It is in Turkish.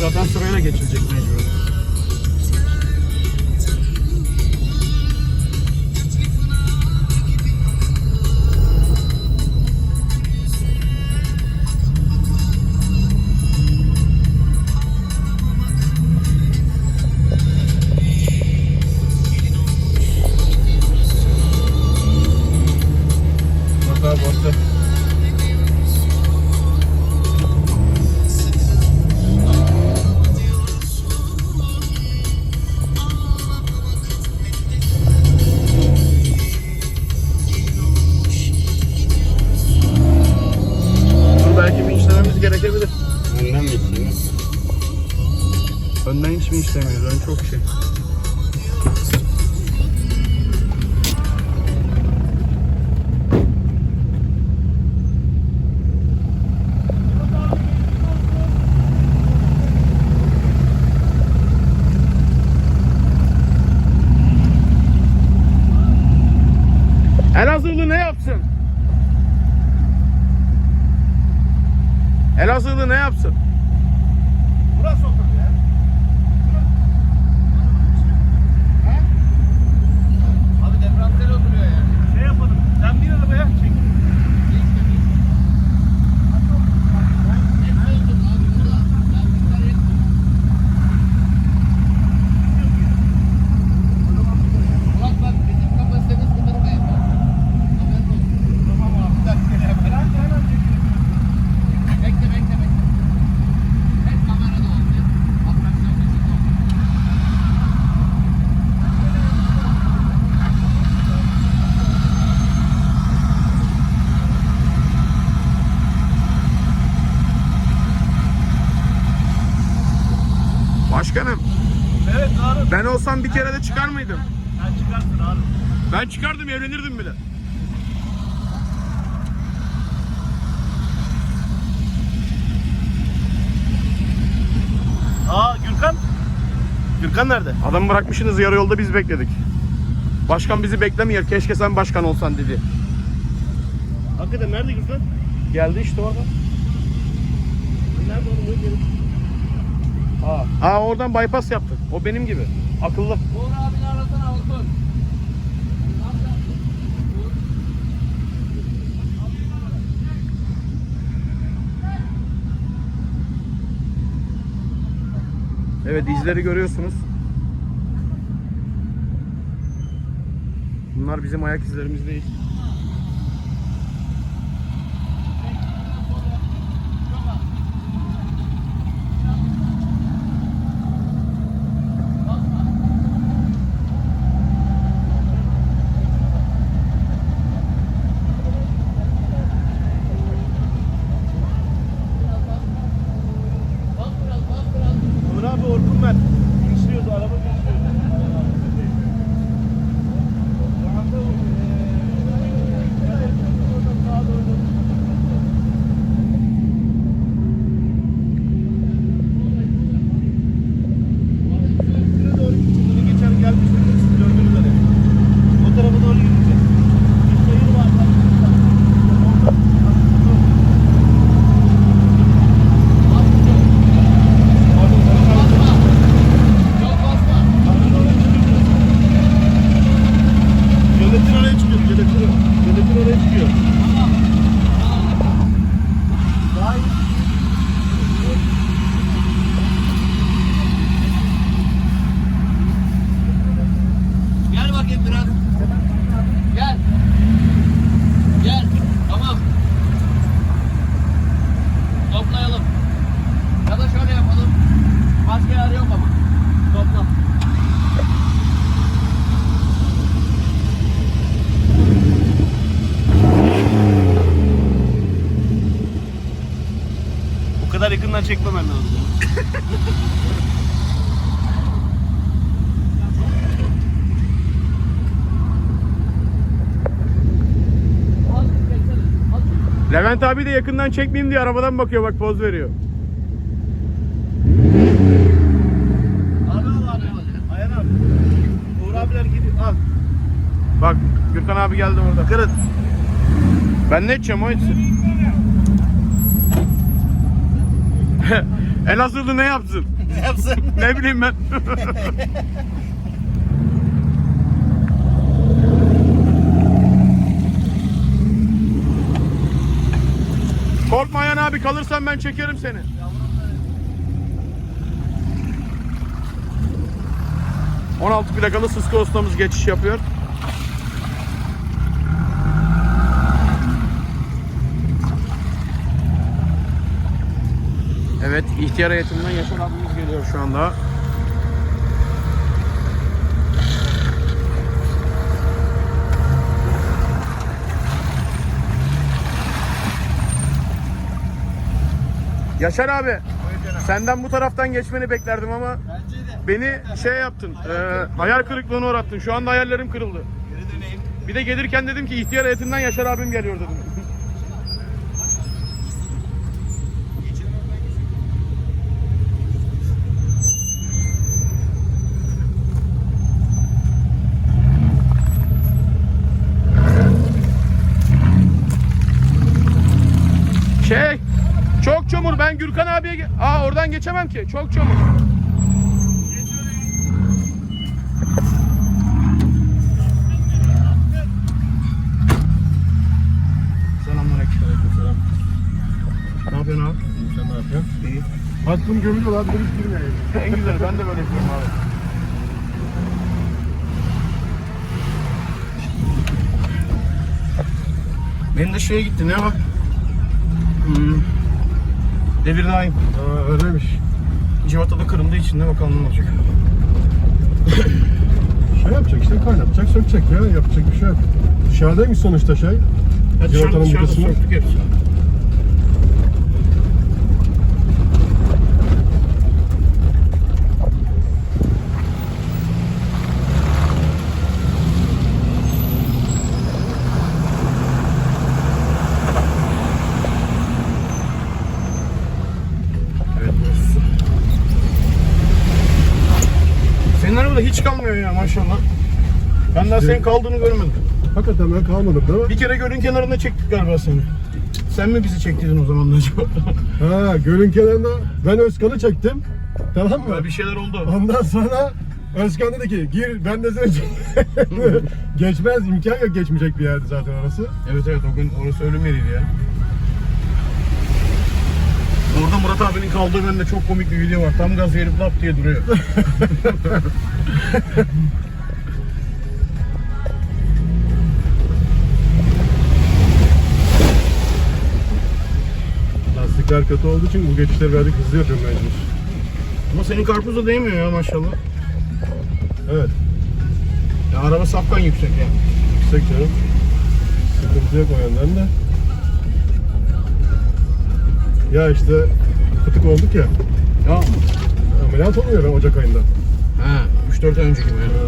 Zaten sırayla geçilecek mecbur. Elazığlı ne yapsın? Elazığlı ne yapsın? Burası otur ya. Abi depremzeli oturuyor yani. Şey yapalım. Sen bir arabaya çek. Bak bak bizim kapasitemiz bu tarafa yapar. Haberin olsun. Tamam abi. Bir dakika ya. Hemen hemen Bekle bekle bekle. Hep kamerada oldu. Atraksiyon geçildi oldu. Başkanım Evet Harun. ben olsam bir kere de çıkar mıydım? Sen çıkarsın Harun. Ben çıkardım evlenirdim bile. Aa Gürkan. Gürkan nerede? Adamı bırakmışsınız yarı yolda biz bekledik. Başkan bizi beklemiyor. Keşke sen başkan olsan dedi. Hakikaten nerede Gürkan? Geldi işte orada. Nerede oğlum? Aa. Aa oradan bypass yaptı. O benim gibi. Akıllı. Uğur abini arasana Orkun. Evet izleri görüyorsunuz. Bunlar bizim ayak izlerimiz değil. Kadar çekmemen lazım. Levent abi de yakından çekmeyeyim diye arabadan bakıyor bak poz veriyor. Abi al abi. Ayhan abi. Uğur abiler gidiyor. Al. Bak Gürkan abi geldi orada. Kırın. Ben ne içeceğim o içsin. Elazığlı ne yapsın? Ne yapsın? Ne bileyim ben. Korkma Ayhan abi kalırsan ben çekerim seni. ...16 plakalı Sıska ustamız geçiş yapıyor. Evet, ihtiyar heyetinden Yaşar abimiz geliyor şu anda. Yaşar abi, senden bu taraftan geçmeni beklerdim ama beni şey yaptın, e, hayal kırıklığına uğrattın. Şu anda hayallerim kırıldı. Geri döneyim. Bir de gelirken dedim ki ihtiyar heyetinden Yaşar abim geliyor dedim. Şey, çok çamur. Ben Gürkan abiye... Aa oradan geçemem ki. Çok çamur. Ne yapıyorsun abi? Sen ne yapıyorsun? İyi. Hakkım gömülü var. Bunu hiç girmeyelim. En güzeli ben de böyle yapıyorum abi. Benim de şeye gitti ne o? Hmm. Devir daim. Aa öyleymiş. Civata da kırıldığı için de bakalım ne olacak. Şey yapacak işte kaynatacak sökecek ya. Yapacak bir şey yok. Dışarıdaymış sonuçta şey. Civatanın dışarıda, dışarıda vidasını. söktük hepsini. Evet burası. Arabada hiç kalmıyor ya maşallah. Ben daha senin kaldığını görmedim. Hakikaten ben kalmadım değil mi? Bir kere gölün kenarında çektik galiba seni. Sen mi bizi çektiydin o zaman da acaba? Ha gölün kenarında ben Özkan'ı çektim. Tamam mı? Böyle bir şeyler oldu. Ondan sonra Özkan dedi ki gir ben de seni çekeyim." Geçmez imkan yok geçmeyecek bir yerdi zaten orası. Evet evet o gün orası ölüm yeriydi ya. Orada Murat abinin kaldığı bende çok komik bir video var. Tam gaz verip lap diye duruyor. Lastikler kötü olduğu için bu geçişleri verdik hızlı yapıyorum mecbur. Ama senin karpuz da değmiyor ya maşallah. Evet Ya araba sapkan yüksek ya. yüksek canım. Sıkıntı yok o yönden de. Ya işte fıtık olduk ya. Ya. Ameliyat oluyor ben Ocak ayında. Ha, 3-4 ay önceki mi? Ee,